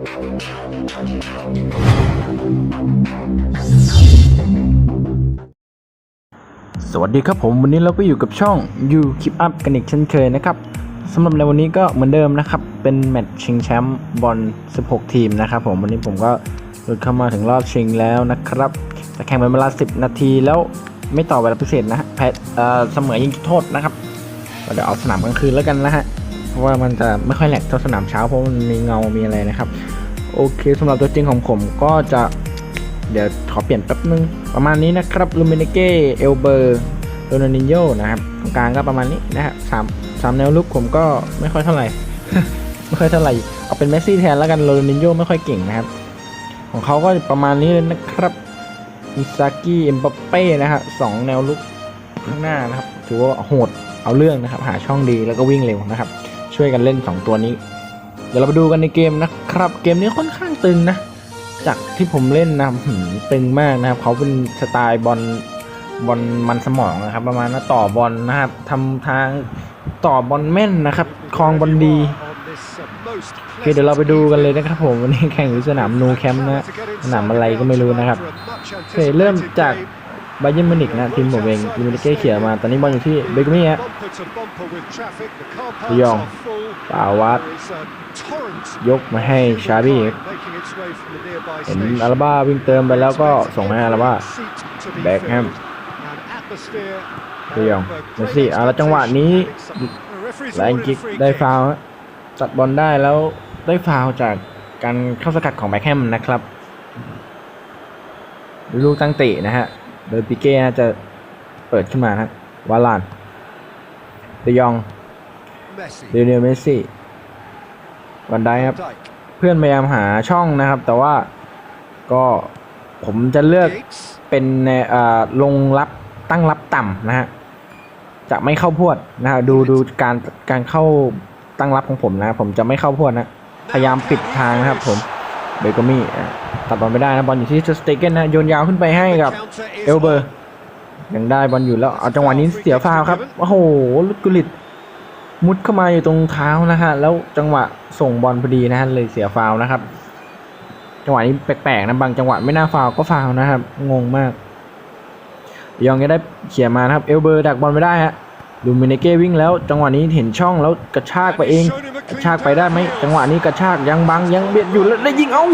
สวัสดีครับผมวันนี้เราก็อยู่กับช่อง You Keep Up กันอีกเช่นเคยนะครับสำหรับในวันนี้ก็เหมือนเดิมนะครับ เป็นแมตช์ชิงแชมป์บอล 16 ทีมนะครับผมวันนี้ผมก็หลุดเข้ามาถึงรอบชิงแล้วนะครับจะแข่งเป็นเวลา 10 นาทีแล้วไม่ต่อเวลาพิเศษนะแพ้เสมอยิงจุดโทษนะครับเดี๋ยวเอาสนามกลางคืนแล้วกันนะฮะเพราะว่ามันจะไม่ค่อยแหลกเท่าสนามเช้าเพราะมันมีเงา มีอะไรนะครับ โอเคสำหรับตัวจริงของผมก็จะเดี๋ยวขอเปลี่ยนแป๊บนึง ประมาณนี้นะครับลูมินเก้เอลเบอร์โรนัลดินโยนะครับตรงกลางก็ประมาณนี้นะฮะสามสามแนวลุกผมก็ไม่ค่อยเท่าไหร่ ไม่ค่อยเท่าไหร่ เอาเป็นเมสซี่แทนแล้วกันโรนัลดินโยไม่ค่อยเก่งนะครับ ของเขาก็ประมาณนี้เลยนะครับอิซากิเอ็มบัปเป้นะฮะสองแนวลุกข้างหน้านะครับถือว่าโหดเอาเรื่องนะครับ หาช่องดีแล้วก็วิ่งเร็วนะครับ ช่วยกันเล่น 2 ตัวนี้ เดี๋ยวเราไปดูกันในเกมนะครับ เกมนี้ค่อนข้างตึงนะ จากที่ผมเล่นนะหืมตึงมากนะครับ เขาเป็นสไตล์บอลบอลมันสมองนะครับ ประมาณว่าต่อบอลนะครับทำทางต่อบอลแม่นนะครับคลองบอลดีโอเคเดี๋ยวเราไปดูกันเลยนะครับผมวันนี้แข่งอยู่สนามนูแคมป์นะสนามอะไรก็ไม่รู้นะครับโอเคเริ่มจาก บเย r n นมิวนิกนะทีมผมเองทีมมิเก้เขียนมาตอนนี้บอลอยู่ที่เบเกอรี่ฮะยองปาวัดยกมาให้ชาบี้เห็นอาราบ้าวิ่งเติมไปแล้วก็ส่งให้อาราบ้าแบ็คแฮมเดียงเมสซี่เอาละจังหวะนี้แรงกิกได้ฟาวล์ฮะตัดบอลได้แล้วได้ฟาวจากการเข้าสกัดของแบ็คแฮมนะครับ ลูกตั้งเตะนะฮะ โดยปิเก้น่าจะเปิดขึ้นมานะวาลานเดยองเดเนลเมสซี่วันได้ครับ เพื่อนพยายามหาช่องนะครับ แต่ว่าก็ผมจะเลือกเป็นในอ่าลงรับตั้งรับต่ำนะฮะจะไม่เข้าพวดนะฮะดูดูการการเข้าตั้งรับของผมนะ ผมจะไม่เข้าพวดนะ พยายามปิดทางนะครับผมเบเกอมี่อะ ตัดบอลไม่ได้นะบอลอยู่ที่สเตเกนนะโยนยาวขึ้นไปให้กับเอลเบอร์ยังได้บอลอยู่แล้วเอาจังหวะนี้เสียฟาวครับโอ้โหลุดกุลิตมุดเข้ามาอยู่ตรงเท้านะฮะแล้วจังหวะส่งบอลพอดีนะฮะเลยเสียฟาวนะครับ จังหวะนี้แปลกๆนะบางจังหวะไม่น่าฟาวก็ฟาวนะครับงงมาก ยองก็ได้เขี่ยมานะครับเอลเบอร์ดักบอลไม่ได้ฮะดูมินเก้วิ่งแล้ว จังหวะนี้เห็นช่องแล้วกระชากไปเองกระชากไปได้ไหมจังหวะนี้กระชากยังบังยังเบียดอยู่แล้วได้ยิงเอา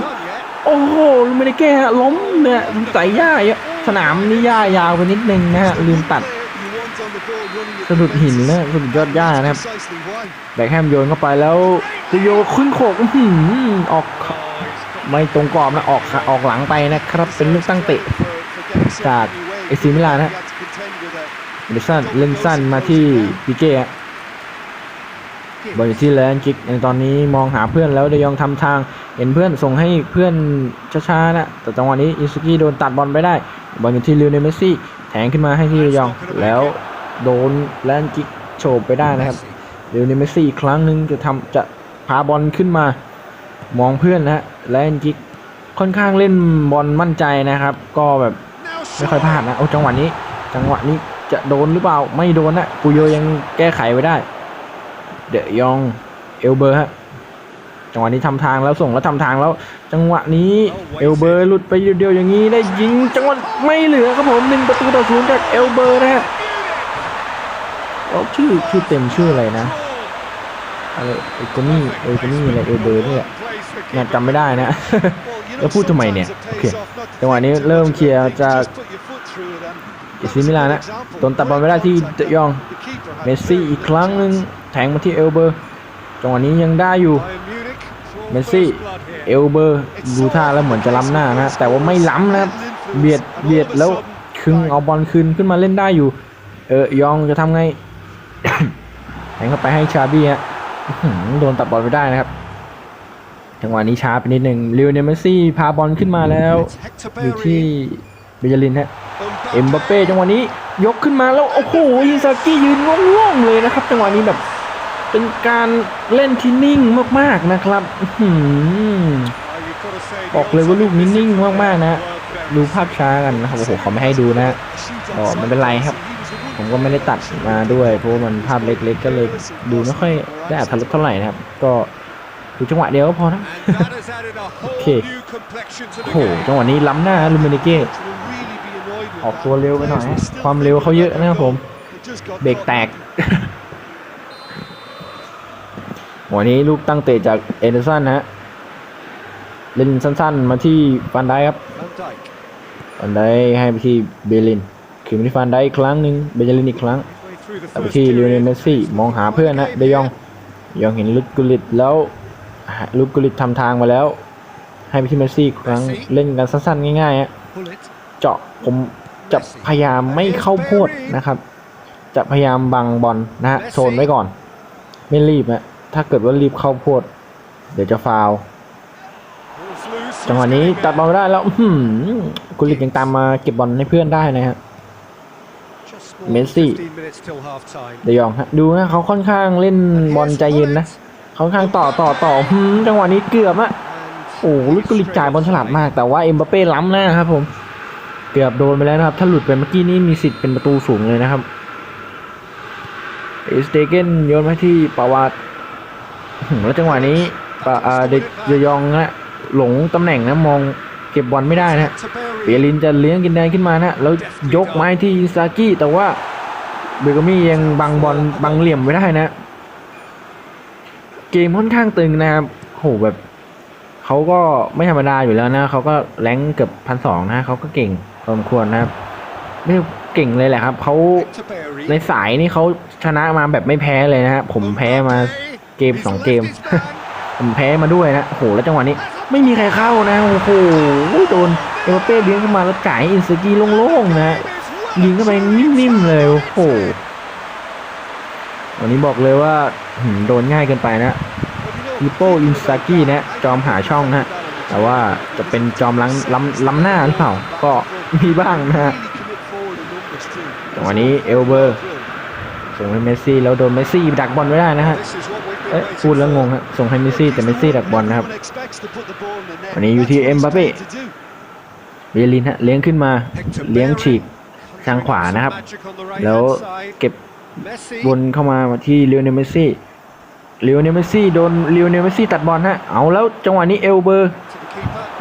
โอ้โหลูมินเก้ฮะล้มเนี่ยใส่หญ้าเยอะสนามนี่หญ้ายาวไปนิดนึงนะฮะลืมตัดสะดุดหินนะสะดุดยอดหญ้านะครับแบ็คแฮมโยนเข้าไปแล้วตุโยขึ้นโขกอื้ออกไม่ตรงกรอบนะออกออกหลังไปนะครับ เป็นลูกตั้งเตะจากเอซิมิลานนะเดซันเล่นสั้นมาที่ปิเก้ฮะ บอลอยู่ที่แลนกิกในตอนนี้มองหาเพื่อนแล้วเดยองทำทาง เห็นเพื่อนส่งให้เพื่อนช้าๆนะแต่จังหวะนี้อิซุกิโดนตัดบอลไปได้ บอลอยู่ที่ลิวเนเมซี่ แทงขึ้นมาให้ที่เดยอง แล้วโดนแลนกิกโฉบไปได้นะครับเดี๋ยวนี้เมซี่อีกครั้งหนึ่งจะทำจะพาบอลขึ้นมา มองเพื่อนนะฮะแลนกิกค่อนข้างเล่นบอลมั่นใจนะครับ ก็แบบไม่ค่อยพลาดนะโอ้จังหวะนี้ จังหวะนี้จะโดนหรือเปล่าไม่โดนนะปูโยยังแก้ไขไว้ได้ เดยองเอลเบอร์ฮะจังหวะนี้ทำทางแล้วส่งแล้วทำทางแล้ว จังหวะนี้เอลเบอร์หลุดไปเดียวๆอย่างนี้ได้ยิงจังหวะไม่เหลือครับผมหนึ่งประตูต่อศูนย์จากเอลเบอร์นะฮะเอาชื่อชื่อเต็มชื่ออะไรนะอะไรเอโกนี่เอโกนี่อะไรเอลเบอร์นี่แหละเนี่ยจำไม่ได้นะแล้วพูดทำไมเนี่ยโอเคจังหวะนี้เริ่มเคลียร์จากอิซิมิลานนะโดนตัดบอลไม่ได้ที่เดยองเมสซี่อีกครั้งหนึ่งแทงมาที่เอลเบอร์จังหวะนี้ยังได้อยู่เมสซี่เอลเบอร์ดูท่าแล้วเหมือนจะล้ำหน้านะแต่ว่าไม่ล้ำนะครับเบียดเบียดแล้วคึงเอาบอลคืนขึ้นมาเล่นได้อยู่ เออยองจะทำไงแทงเข้าไปให้ชาบี้ฮะโดนตัดบอลไปได้นะครับจังหวะนี้ช้าไปนิดหนึ่งลิวเนเมสซี่พาบอลขึ้นมาแล้วอยู่ที่เบยาลินฮะเอ็มบัปเป้จังหวะนี้ยกขึ้นมาแล้วโอ้โหอินซากิยืนง่วงๆเลยนะครับ จังหวะนี้แบบ เป็นการเล่นที่นิ่งมากๆนะครับบอกเลยว่าลูกนี้นิ่งมากๆนะ ดูภาพช้ากันนะครับโอ้โหเขาไม่ให้ดูนะก็ไม่เป็นไรครับ ผมก็ไม่ได้ตัดมาด้วย เพราะมันภาพเล็กๆ ก็เลยดูไม่ค่อยได้อัตรรสเท่าไหร่นะครับ ก็ดูจังหวะเดียวก็พอนะ And that has added a whole Okay. new complexion to โอ้โหจังหวะนี้ล้ำหน้าลูมินิเก้ออกตัวเร็วไปหน่อย ความเร็วเขาเยอะนะครับผม เบรกแตก วันนี้ลูกตั้งเตะจากเอเดอร์สันนะฮะเล่นสั้นๆ มาที่ฟันไดครับ Van Dijk. ฟันไดให้ไปที่เบลินคืนไปที่ฟันไดอีกครั้งหนึ่งเบลลินอีกครั้ง Way through the กลับไป first ที่ลิโอเนล period. เมสซี่มองหาเพื่อนนะเดยองยองเห็นลุดกุลิตแล้วลุดกุลิตทำทางมาแล้ว ให้ไปที่เมสซี่อีกครั้งเล่นกันสั้นๆ ง่ายๆฮะ Pull it. เจาะผมจะพยายามไม่เข้าโพดนะครับ จะพยายามบังบอลนะฮะโซนไว้ก่อน ไม่รีบนะ ถ้าเกิดว่ารีบเข้าโพด เดี๋ยวจะฟาวจังหวะนี้ตัดบอลไม่ได้แล้วกุลิตยังตามมาเก็บบอลให้เพื่อนได้นะฮะ Just more than Messi. 15 minutes till half time. เดยองฮะดูนะเขาค่อนข้างเล่นบอลใจเย็นนะค่อนข้างต่อต่อต่อจังหวะนี้เกือบอะโอ้ลุดกุลิตจ่ายบอลฉลาดมาก แต่ว่าเอ็มบัปเป้ล้ำหน้าครับผมเกือบโดนไปแล้วนะครับ ถ้าหลุดไปเมื่อกี้นี้มีสิทธิ์เป็นประตูสูงเลยนะครับอิสเตเกนโยนมาที่ปาวาด แล้วจังหวะนี้เดเดยองนะหลงตำแหน่งนะมองเก็บบอลไม่ได้นะเปียรินจะเลี้ยงกินแดงขึ้นมานะแล้วยกไม้ที่ซากิแต่ว่าเบเกมี่ยังบังบอลบังเหลี่ยมไว้ได้นะ เกมค่อนข้างตึงนะครับโหแบบเขาก็ไม่ธรรมดาอยู่แล้วนะเขาก็แรงเกือบพันสองนะเขาก็เก่งพอสมควรนะครับไม่เก่งเลยแหละครับเขาในสายนี่เขาชนะมาแบบไม่แพ้เลยนะฮะผมแพ้มา เกมสองเกม ผมแพ้มาด้วยนะโอ้โหแล้วจังหวะนี้ ไม่มีใครเข้านะโอ้โหโดนเอมบัปเป้เลี้ยงขึ้นมาแล้วจ่ายให้อินสกีโล่งๆนะยิงเข้าไปนิ่มๆเลยโอ้โหวันนี้บอกเลยว่าหืมโดนง่ายเกินไปนะฮิปโปอินสกีนะ จอมหาช่องนะแต่ว่าจะเป็นจอมล้ำล้ำล้ำหน้าหรือเปล่าก็มีบ้างนะฮะจังหวะนี้เอลเบอร์ส่งให้เมสซี่แล้วโดนเมสซี่ดักบอลไว้ได้นะฮะเอ๊ะพูดแล้วงงฮะส่งให้เมสซี่แต่เมสซี่ดักบอลนะครับ วันนี้อยู่ที่เอ็มบัปเป้เบลินฮะเลี้ยงขึ้นมาเลี้ยงฉีกทางขวานะครับ แล้วเก็บวนเข้ามาที่เลโอเนลเมสซี่เลโอเนลเมสซี่โดนเลโอเนลเมสซี่ตัดบอลฮะเอาแล้วจังหวะนี้เอลเบอร์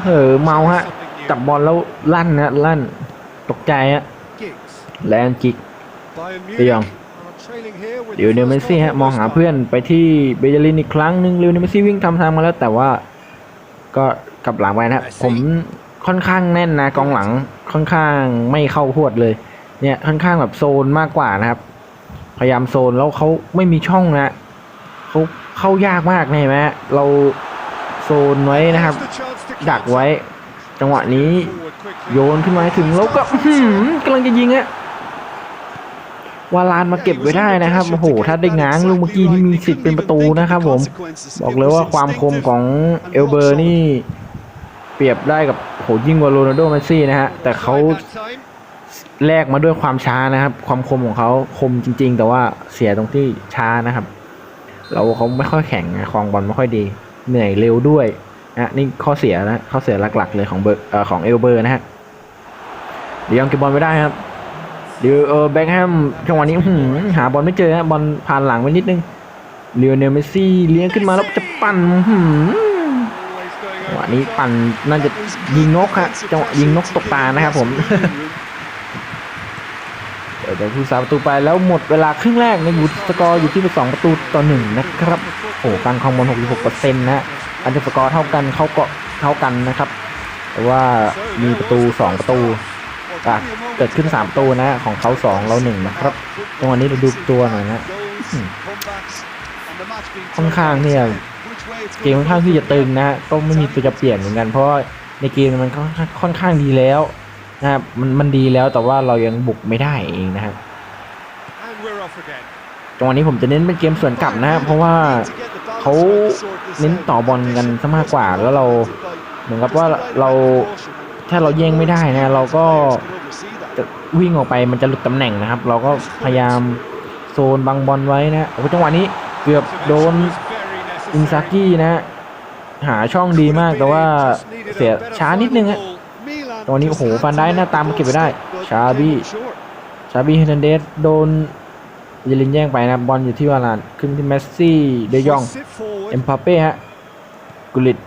เออเมาฮะจับบอลแล้วลั่นนะลั่นตกใจฮะแลนจิกเดียง เดี๋ยวเนลเมสซี่ฮะมองหาเพื่อนไปที่เบเยลินอีกครั้งหนึ่งเรยวเนลเมสซี่วิ่งทำทางมาแล้วแต่ว่าก็กลับหลังไปนะผมค่อนข้างแน่นนะกองหลังค่อนข้างไม่เข้าพวดเลย เนี่ยค่อนข้างแบบโซนมากกว่านะครับ พยายามโซนแล้วเขาไม่มีช่องนะเขาเข้ายากมากนะเห็นไหมฮะเราโซนไว้นะครับ ดักไว้ จังหวะนี้โยนขึ้นมาให้ถึงแล้วก็อื้อหือกำลังจะยิงอะ วาลานมาเก็บไว้ได้นะครับโอ้โหถ้าได้ง้างลูกเมื่อกี้นี่มีสิทธิ์เป็นประตูนะครับ ผมบอกเลยว่าความคมของเอลเบอร์นี่ เปรียบได้กับโหยิ่งกว่าโรนัลโดเมสซี่นะฮะแต่เขาแลกมาด้วยความช้านะครับ ความคมของเขาคมจริง ๆ แต่ว่าเสียตรงที่ช้านะครับ เราเขาไม่ค่อยแข็งนะครองบอลไม่ค่อยดี เหนื่อยเร็วด้วยนะนี่ข้อเสียนะข้อเสียหลักๆเลยของเบอร์ของเอลเบอร์นะฮะเดี๋ยวยังเก็บบอลไม่ได้ครับ เดี๋ยวเออแบ็คแฮมจังหวะนี้หาบอลไม่เจอฮะบอลผ่านหลังไปนิดนึงเลียวเนลเมซี่เลี้ยงขึ้นมาแล้วจะปั่นหือจังหวะนี้ปั่นน่าจะยิงนกฮะจังหวะยิงนกตกตานะครับผมเดี๋ยวผู้สาประตูไปแล้วหมดเวลาครึ่งแรกในบุตสกอร์อยู่ที่สองประตูต่อหนึ่งนะครับโอ้การครองบอล66%นะอันเดอร์สกอร์เท่ากันเขาก็เท่ากันนะครับ แต่ว่ามีประตูสองประตู อะเกิดขึ้นสามประตูนะของเขาสองเราหนึ่งนะครับจังหวะนี้เราดูตัวหน่อยนะค่อนข้างเนี่ยเกมค่อนข้างที่จะตึงนะก็ไม่มีตัวจะเปลี่ยนเหมือนกันเพราะในเกมมันค่อนข้างดีแล้วนะครับมันมันดีแล้วแต่ว่าเรายังบุกไม่ได้เองนะครับจังหวะนี้ผมจะเน้นเป็นเกมส่วนกลับนะครับเพราะว่าเขาเน้นต่อบอลกันซะมากกว่าแล้วเราเหมือนกับว่าเราถ้าเราแย่งไม่ได้นะ เราก็ จะวิ่งออกไปมันจะหลุดตำแหน่งนะครับ เราก็พยายามโซนบังบอลไว้นะโอ้จังหวะนี้เกือบโดนอินซากินะ หาช่องดีมากแต่ว่าเสียช้านิดนึงฮะตอนนี้โอ้โหฟันได้หน้าตามเก็บไปได้ ชาบี้ชาบี้เฮนันเดสโดนยลินแย่งไปนะบอลอยู่ที่วาลานขึ้นที่เมสซี่เดยองเอ็มพาเป้ฮะกุลิต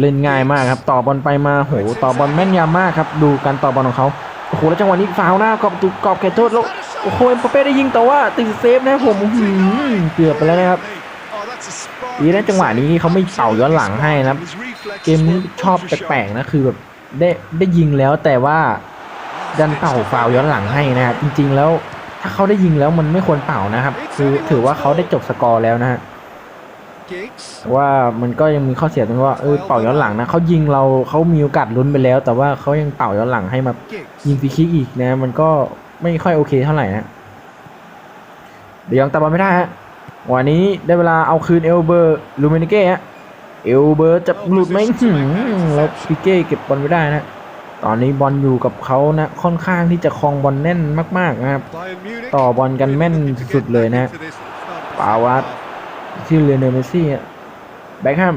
เล่นง่ายมากครับ ต่อบอลไปมาโหต่อบอลแม่นยำมากครับ ดูการต่อบอลของเขา โอ้โหแล้วจังหวะนี้ฟาวหน้ากรอบประตูกรอบเขตโทษแล้วโอ้โหเอ็มบัปเป้ได้ยิงแต่ว่าติดเซฟนะผมหือเกือบไปแล้วนะครับดีนะจังหวะนี้เขาไม่เป่าย้อนหลังให้นะเกมนี้ชอบแปลกๆนะคือแบบได้ได้ยิงแล้วแต่ว่าดันเป่าฟาวย้อนหลังให้นะครับจริง ๆ แล้วถ้าเขาได้ยิงแล้วมันไม่ควรเป่านะครับ คือถือว่าเขาได้จบสกอร์แล้วนะฮะ แต่ว่ามันก็ยังมีข้อเสียตรงว่าเออเป่าย้อนหลังนะเขายิงเราเขามีโอกาสลุ้นไปแล้ว แต่ว่าเขายังเป่าย้อนหลังให้มายิงฟรีคิกอีกนะ มันก็ไม่ค่อยโอเคเท่าไหร่นะเดี๋ยวยังตัดบอลไม่ได้ฮะวันนี้ได้เวลาเอาคืนเอลเบอร์ลูมินิเก้ฮะเอลเบอร์จะหลุดไหมหืมแล้วพิเก้เก็บบอลไม่ได้นะ ตอนนี้บอลอยู่กับเขานะค่อนข้างที่จะครองบอลแน่นมากๆนะครับ ต่อบอลกันแม่นสุดๆเลยนะปาวั ดที่เรเนลเมซี่อะแบ็คแฮม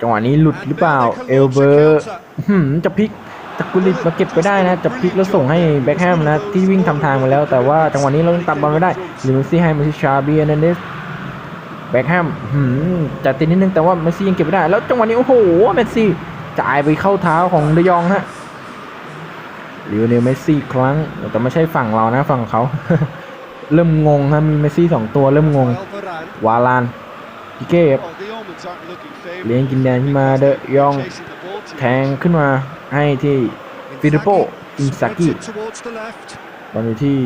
จังหวะนี้หลุดหรือเปล่า เอลเบอร์จะพลิกตะกุลิตมาเก็บไปได้นะ จะพลิกแล้วส่งให้แบ็คแฮมนะ ที่วิ่งทำทางมาแล้ว แต่ว่าจังหวะนี้เราตัดบอลไม่ได้เรเนลเมซี่ให้มาที่ชาบีเอเนเดสแบ็คแฮมหืมจะติดนิดนึงแต่ว่าเมซี่ยังเก็บไม่ได้ แล้วจังหวะนี้โอ้โหเมซี่จ่ายไปเข้าเท้าของเดยองฮะลิโอเนลเมสซี่ครั้ง แต่ไม่ใช่ฝั่งเรานะฝั่งเขา เริ่มงงฮะมีเมสซี่สองตัวเริ่มงง วาลาน เก้ครับเลี้ยงกินแดนขึ้นมาเดยองแทงขึ้นมาให้ที่ฟิลิปโปอินซากิบอลอยู่ที่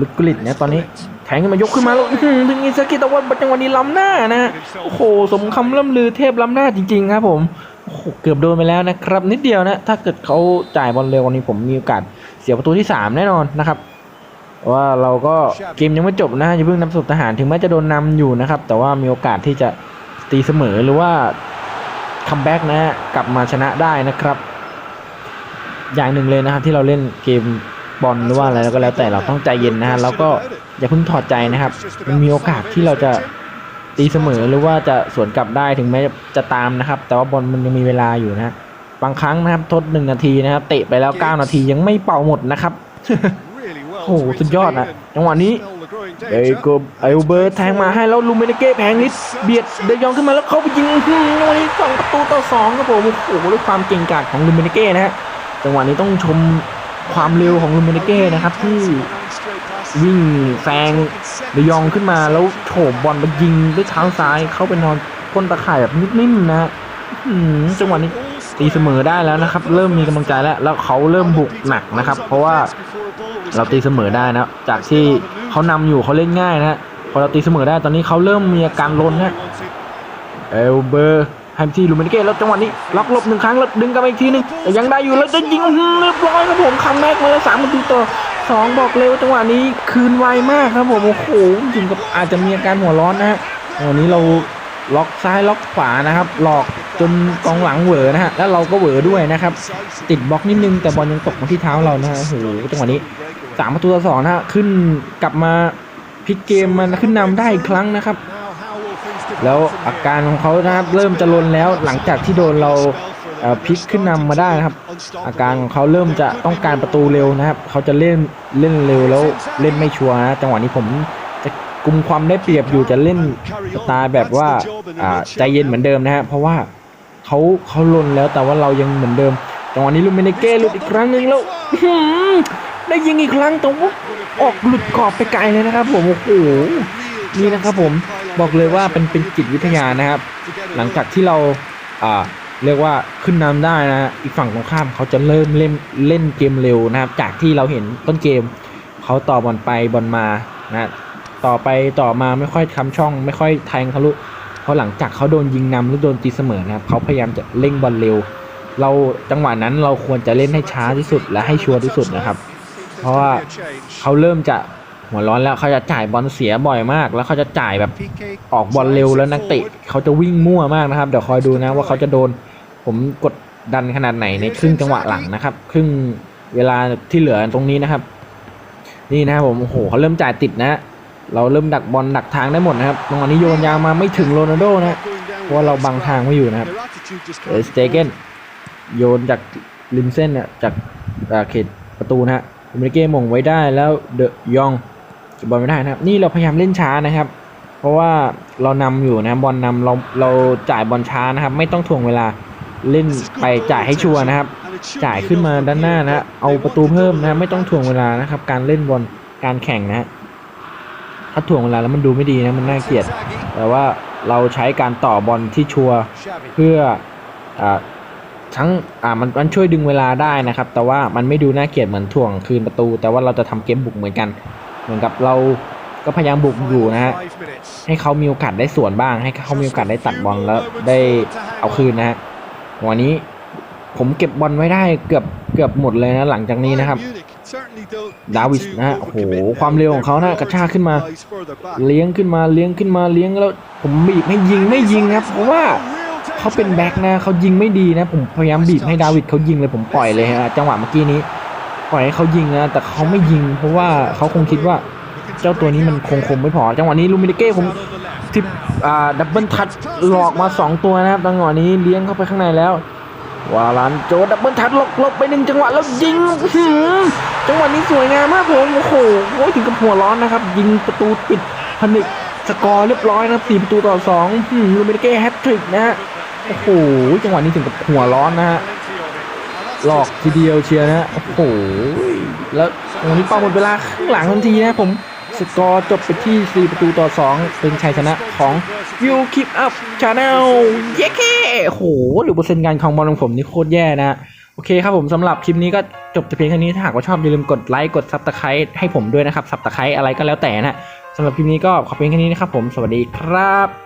ลุกกลิตนะตอนนี้แทงขึ้นมายกขึ้นมาแล้วอื้อหือถึงอินซากิแต่ว่าจังหวะนี้ล้ำหน้านะโอ้โหสมคำล่ำลือเทพล้ำหน้าจริง ๆ ครับผมโอ้โหเกือบโดนไปแล้วนะครับ นิดเดียวนะถ้าเกิดเขาจ่ายบอลเร็วกวันนี้ผมมีโอกาสเสียประตูที่ 3 แน่นอนนะครับ ว่าเราก็เกมยังไม่จบนะอย่าเพิ่งนำสุดทหารถึงแม้จะโดนนำอยู่นะครับ แต่ว่ามีโอกาสที่จะตีเสมอหรือว่าคัมแบ็กนะฮะกลับมาชนะได้นะครับ อย่างหนึ่งเลยนะครับที่เราเล่นเกมบอลหรือว่าอะไรก็แล้วแต่เราต้องใจเย็นนะฮะแล้วก็อย่าเพิ่งถอดใจนะครับ มันมีโอกาสที่เราจะตีเสมอหรือว่าจะสวนกลับได้ถึงแม้จะตามนะครับ แต่ว่าบอลมันยังมีเวลาอยู่นะฮะบางครั้งนะครับทดหนึ่งนาทีนะครับเตะไปแล้ว 9 นาทียังไม่เป่าหมดนะครับ โอ้โหสุดยอดนะจังหวะนี้เอ้ยก็ไอเบอร์แทงมาให้แล้วลูเมเนเก้แพงนิดเบียดเดยองขึ้นมาแล้วเขาไปยิงอันนี้สองประตูต่อสองครับผมโอ้โหด้วยความเก่งกาจของลูเมเนเก้นะฮะจังหวะนี้ต้องชมความเร็วของลูเมเนเก้นะครับที่วิ่งแซงเดยองขึ้นมาแล้วโฉบบอลไปยิงด้วยเท้าซ้ายเข้าไปนอนก้นตะข่ายแบบนิ่มๆนะฮะจังหวะนี้ตีเสมอได้แล้วนะครับ เริ่มมีกำลังใจแล้ว แล้วเขาเริ่มบุกหนักนะครับ เพราะว่า เราตีเสมอได้นะจากที่เขานำอยู่เขาเล่นง่ายนะฮะพอเราตีเสมอได้ตอนนี้เขาเริ่มมีอาการลนฮะเอลเบอร์ให้ที่ลูเมนเก้แล้วจังหวะนี้ล็อกหลบหนึ่งครั้งแล้วดึงกลับมาอีกทีหนึงแต่ยังได้อยู่แล้วจะยิงเรียบร้อยครับผมคัมแบ็กมาแล้วสามประตูต่อสองบอกเลยว่าจังหวะนี้คืนไวมากครับผมโอ้โหถึงกับอาจจะมีอาการหัวร้อนนะฮะวันนี้เราล็อกซ้ายล็อกขวานะครับ หลอกจนกองหลังเหวอนะฮะแล้วเราก็เหวอด้วยนะครับ ติดบล็อกนิดนึงแต่บอลยังตกมาที่เท้าเรานะฮะโอ้โหจังหวะนี้ สามประตูต่อสองนะฮะขึ้นกลับมาพลิกเกมมันขึ้นนำได้อีกครั้งนะครับ แล้วอาการของเขานะครับเริ่มจะลนแล้วหลังจากที่โดนเราเพลิกขึ้นนำมาได้นะครับ อาการของเขาเริ่มจะต้องการประตูเร็วนะครับ เขาจะเล่นเล่นเร็วแล้วเล่นไม่ชัวร์นะจังหวะนี้ผมจะกุมความได้เปรียบอยู่จะเล่นสไตล์แบบว่าใจเย็นเหมือนเดิมนะฮะเพราะว่าเขาเขาลนแล้วแต่ว่าเรายังเหมือนเดิมจังหวะนี้ลูเมเนเก้หลุดอีกครั้งหนึ่งแล้ว ได้ยิงอีกครั้งแต่ว่าออกหลุดกรอบไปไกลเลยนะครับผมโอ้โหนี่นะครับผมบอกเลยว่าเป็นเป็นจิตวิทยานะครับ หลังจากที่เราอ่าเรียกว่าขึ้นนำได้นะอีกฝั่งตรงข้ามเขาจะเริ่มเล่นเล่นเกมเร็วนะครับ จากที่เราเห็นต้นเกมเขาต่อบอลไปบอลมานะต่อไปต่อมาไม่ค่อยทำช่อง ไม่ค่อยแทงทะลุเพราะหลังจากเขาโดนยิงนำหรือโดนตีเสมอนะครับเขาพยายามจะเล่งบอลเร็ว เราจังหวะนั้นเราควรจะเล่นให้ช้าที่สุดและให้ชัวร์ที่สุดนะครับ เพราะว่าเขาเริ่มจะหัวร้อนแล้วเขาจะจ่ายบอลเสียบ่อยมาก แล้วเขาจะจ่ายแบบออกบอลเร็วแล้วนักเตะเขาจะวิ่งมั่วมากนะครับเดี๋ยวคอยดูนะว่าเขาจะโดน ผมกดดันขนาดไหนในครึ่งจังหวะหลังนะครับ ครึ่งเวลาที่เหลือตรงนี้นะครับ นี่นะครับผมโอ้โหเขาเริ่มจ่ายติดนะ เราเริ่มดักบอลดักทางได้หมดนะครับตรงนี้โยนยาวมาไม่ถึงโรนัลโดนะเพราะว่าเราบังทางไว้อยู่นะครับเอสเตเกนโยนจากริมเส้นเนี่ยจากเขตประตูนะฮะ เมริเก้มงไว้ได้แล้วเดอะยองเก็บบอลไม่ได้นะครับ นี่เราพยายามเล่นช้านะครับ เพราะว่าเรานำอยู่นะบอลนำเราเราจ่ายบอลช้านะครับ ไม่ต้องถ่วงเวลาเล่นไปจ่ายให้ชัวร์นะครับ จ่ายขึ้นมาด้านหน้านะเอาประตูเพิ่มนะไม่ต้องถ่วงเวลานะครับ การเล่นบอลการแข่งนะฮะถ้าถ่วงเวลาแล้วมันดูไม่ดีนะมันน่าเกลียด แต่ว่าเราใช้การต่อบอลที่ชัวร์เพื่ออ่า ทั้งอ่ามันมันช่วยดึงเวลาได้นะครับ แต่ว่ามันไม่ดูน่าเกลียดเหมือนถ่วงคืนประตู แต่ว่าเราจะทำเกมบุกเหมือนกัน เหมือนกับเราก็พยายามบุกอยู่นะฮะให้เขามีโอกาสได้สวนบ้าง ให้เขามีโอกาสได้ตัดบอลแล้วได้เอาคืนนะฮะวันนี้ผมเก็บบอลไว้ได้เกือบเกือบหมดเลยนะหลังจากนี้นะครับดาวิสนะฮะโอ้โหความเร็วของเขานะกระชากขึ้นมา เลี้ยงขึ้นมาเลี้ยงขึ้นมาเลี้ยงแล้ว ผมบีบให้ยิงไม่ยิงครับ เพราะว่า เขาเป็นแบ็คนะเขายิงไม่ดีนะ ผมพยายามบีบให้ดาวิดเขายิงเลยผมปล่อยเลยฮะจังหวะเมื่อกี้นี้ ปล่อยให้เขายิงนะแต่เขาไม่ยิง เพราะว่าเขาคงคิดว่า เจ้าตัวนี้มันคงคงไม่พอ จังหวะนี้ลูมินิเก้ผมทิปอ่าดับเบิลทัชหลอกมาสองตัวนะครับจังหวะนี้เลี้ยงเข้าไปข้างในแล้ววาลานโจดับเบิลทัชหลบหลบไปหนึ่งจังหวะแล้วยิงจังหวะนี้สวยงามมากผมโอ้โหถึงกับหัวร้อนนะครับ ยิงประตูปิดผนึก สกอร์เรียบร้อยนะครับสี่ประตูต่อสองลูมินิเก้แฮตทริกนะฮะ โอ้โห จังหวะนี้ถึงกับหัวร้อนนะฮะ หลอกทีเดียวเชียร์นะโอ้โห แล้ววันนี้เป้าหมดเวลาครึ่งหลังทันทีนะผมสกอร์จบไปที่ 4 ประตูต่อ 2 เป็นชัยชนะของ You Keep Up Channel เย้เค้โอ้โหหรือเปอร์เซ็นต์การครองบอลของผมนี่โคตรแย่นะ โอเคครับผมสำหรับคลิปนี้ก็จบแต่เพียงแค่นี้ถ้าหากว่าชอบอย่าลืมกดไลค์ กดซับสไครต์ให้ผมด้วยนะครับซับสไครต์อะไรก็แล้วแต่นะ สำหรับคลิปนี้ก็ขอเป็นแค่นี้นะครับผม สวัสดีครับ